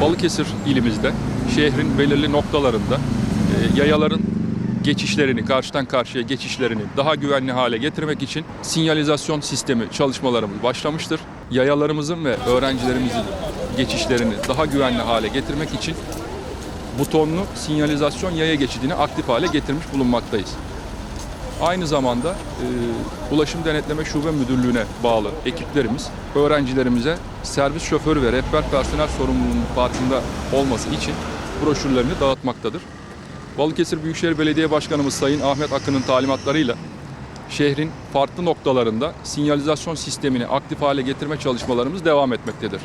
Balıkesir ilimizde şehrin belirli noktalarında e, yayaların geçişlerini, karşıdan karşıya geçişlerini daha güvenli hale getirmek için sinyalizasyon sistemi çalışmalarımız başlamıştır. Yayalarımızın ve öğrencilerimizin geçişlerini daha güvenli hale getirmek için butonlu sinyalizasyon yaya geçidini aktif hale getirmiş bulunmaktayız. Aynı zamanda e, Ulaşım Denetleme Şube Müdürlüğü'ne bağlı ekiplerimiz öğrencilerimize servis şoförü ve rehber personel sorumluluğunun farkında olması için broşürlerini dağıtmaktadır. Balıkesir Büyükşehir Belediye Başkanımız Sayın Ahmet Akın'ın talimatlarıyla şehrin farklı noktalarında sinyalizasyon sistemini aktif hale getirme çalışmalarımız devam etmektedir.